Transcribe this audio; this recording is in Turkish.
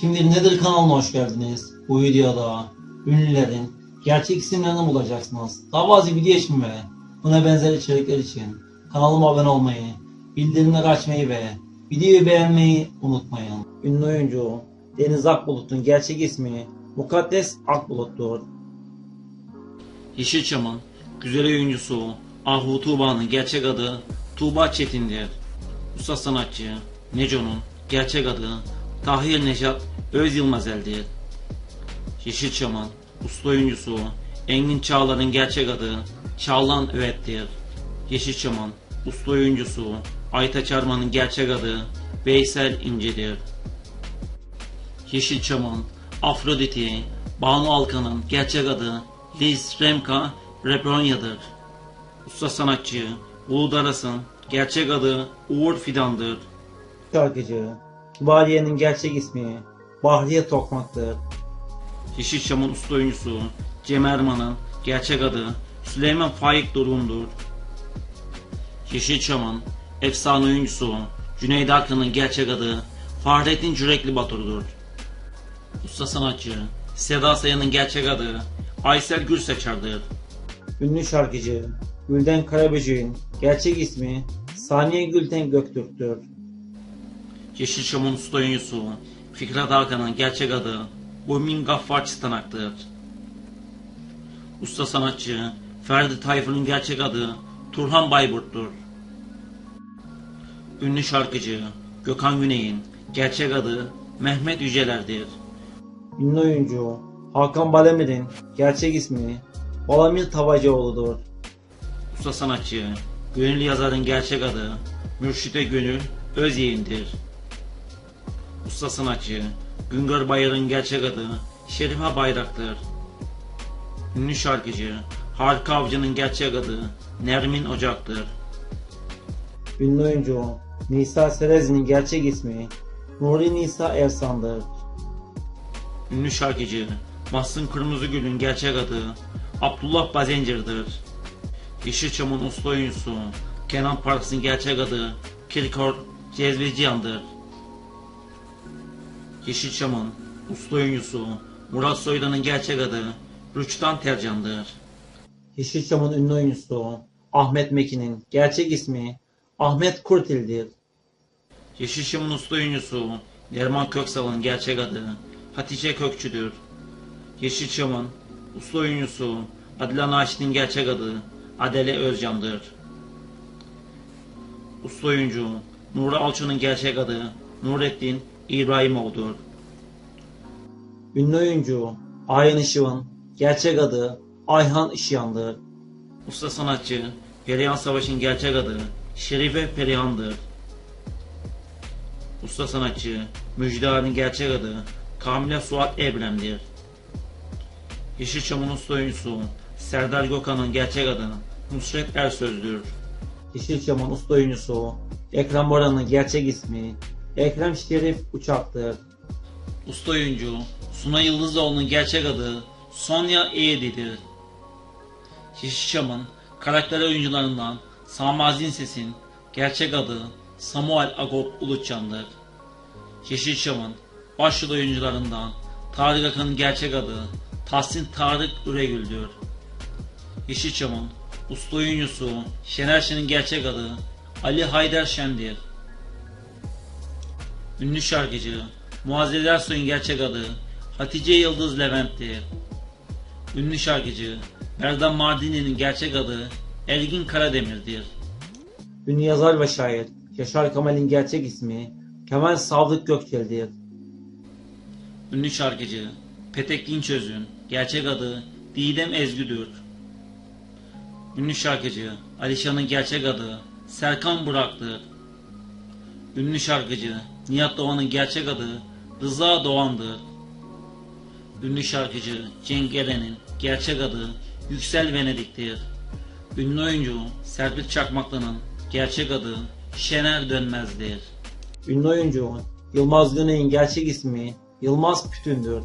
Kimdir nedir kanalına hoş geldiniz. Bu videoda ünlülerin gerçek isimlerini bulacaksınız. Daha fazla video için ve buna benzer içerikler için kanalıma abone olmayı, bildirimleri açmayı ve videoyu beğenmeyi unutmayın. Ünlü oyuncu Deniz Akbulut'un gerçek ismi Mukaddes Akbulut'tur. Yeşilçam'ın güzel oyuncusu Ahu Tuğba'nın gerçek adı Tuğba Çetin'dir. Usta sanatçı Neco'nun gerçek adı Tahir Nejat Öz Yılmazel'dir. Yeşilçam'ın usta oyuncusu Engin Çağlar'ın gerçek adı Çağlan Övet'tir. Yeşilçam'ın usta oyuncusu Aytaç Arman'ın gerçek adı Veysel İnce'dir. Yeşilçam'ın Afrodit'i Banu Alkan'ın gerçek adı Liz Remka Rebronya'dır. Usta sanatçı Bulut Aras'ın gerçek adı Uğur Fidan'dır. Şarkıcı Kibariye'nin gerçek ismi Bahriye Tokmak'tır. Yeşilçam'ın usta oyuncusu Cem Erman'ın gerçek adı Süleyman Faik Durum'dur. Yeşilçam'ın efsane oyuncusu Cüneyt Arkın'ın gerçek adı Fahrettin Cürekli Batur'dur. Usta sanatçı Seda Sayan'ın gerçek adı Aysel Gürseçar'dır. Ünlü şarkıcı Gülden Karaböcek'in gerçek ismi Saniye Gülten Göktürk'tür. Yeşilçam'ın usta oyuncusu Fikret Hakan'ın gerçek adı Bumin Gaffar Çıtanak'tır. Usta sanatçı Ferdi Tayfur'un gerçek adı Turhan Bayburt'tur. Ünlü şarkıcı Gökhan Güney'in gerçek adı Mehmet Yüceler'dir. Ünlü oyuncu Hakan Balemir'in gerçek ismi Balamir Tavacıoğlu'dur. Usta sanatçı Gönül yazarın gerçek adı Mürşide Gönül Özyeğin'dir. Usta sanatçı Güngör Bayar'ın gerçek adı Şerife Bayrak'tır. Ünlü şarkıcı Harika Avcı'nın gerçek adı Nermin Ocak'tır. Ünlü oyuncu Nisa Serezi'nin gerçek ismi Nuri Nisa Ersan'dır. Ünlü şarkıcı Mahsun Kırmızıgül'ün gerçek adı Abdullah Bazencir'dir. Yeşilçam'ın usta oyuncusu Kenan Parks'ın gerçek adı Kirkor Cezveciyan'dır. Yeşilçam'ın usta oyuncusu Murat Soydan'ın gerçek adı Rüçtan Tercan'dır. Yeşilçam'ın ünlü oyuncusu Ahmet Mekin'in gerçek ismi Ahmet Kurtil'dir. Yeşilçam'ın usta oyuncusu Derman Köksal'ın gerçek adı Hatice Kökçü'dür. Yeşilçam'ın usta oyuncusu Adile Naşit'in gerçek adı Adele Özcan'dır. Usta oyuncu Nuri Alço'nun gerçek adı Nurettin İbrahimoğlu'dur. Ünlü oyuncu Ayhan Işık'ın gerçek adı Ayhan Işıyan'dır. Usta sanatçı Perihan Savaş'ın gerçek adı Şerife Perihan'dır. Usta sanatçı Müjde Ar'ın gerçek adı Kamile Suat Ebrem'dir. Yeşilçam'ın usta oyuncusu Serdar Gökhan'ın gerçek adı Nusret Ersöz'dür. Yeşilçam'ın usta oyuncusu Ekrem Boran'ın gerçek ismi Ekrem Şerif Uçak'tır. Usta oyuncu Suna Yıldızoğlu'nun gerçek adı Sonya Eğedi'dir. Yeşilçam'ın karakter oyuncularından Samazin Ses'in gerçek adı Samuel Agop Uluçcan'dır. Yeşilçam'ın başrol oyuncularından Tarık Akın'ın gerçek adı Tahsin Tarık Üregül'dür. Yeşilçam'ın usta oyuncusu Şener Şen'in gerçek adı Ali Haydar Şen'dir. Ünlü şarkıcı Muazzez Ersoy'un gerçek adı Hatice Yıldız Levent'tir. Ünlü şarkıcı Berdan Mardini'nin gerçek adı Ergin Karademir'dir. Ünlü yazar ve şair Yaşar Kemal'in gerçek ismi Kemal Sadık Gökçel'dir. Ünlü şarkıcı Petek Dinçöz'ün gerçek adı Didem Ezgü'dür. Ünlü şarkıcı Alişan'ın gerçek adı Serkan Burak'tır. Ünlü şarkıcı Nihat Doğan'ın gerçek adı Rıza Doğan'dır. Ünlü şarkıcı Cenk Eren'in gerçek adı Yüksel Venedik'tir. Ünlü oyuncu Serpil Çakmaklı'nın gerçek adı Şener Dönmez'dir. Ünlü oyuncu Yılmaz Güney'in gerçek ismi Yılmaz Pütün'dür.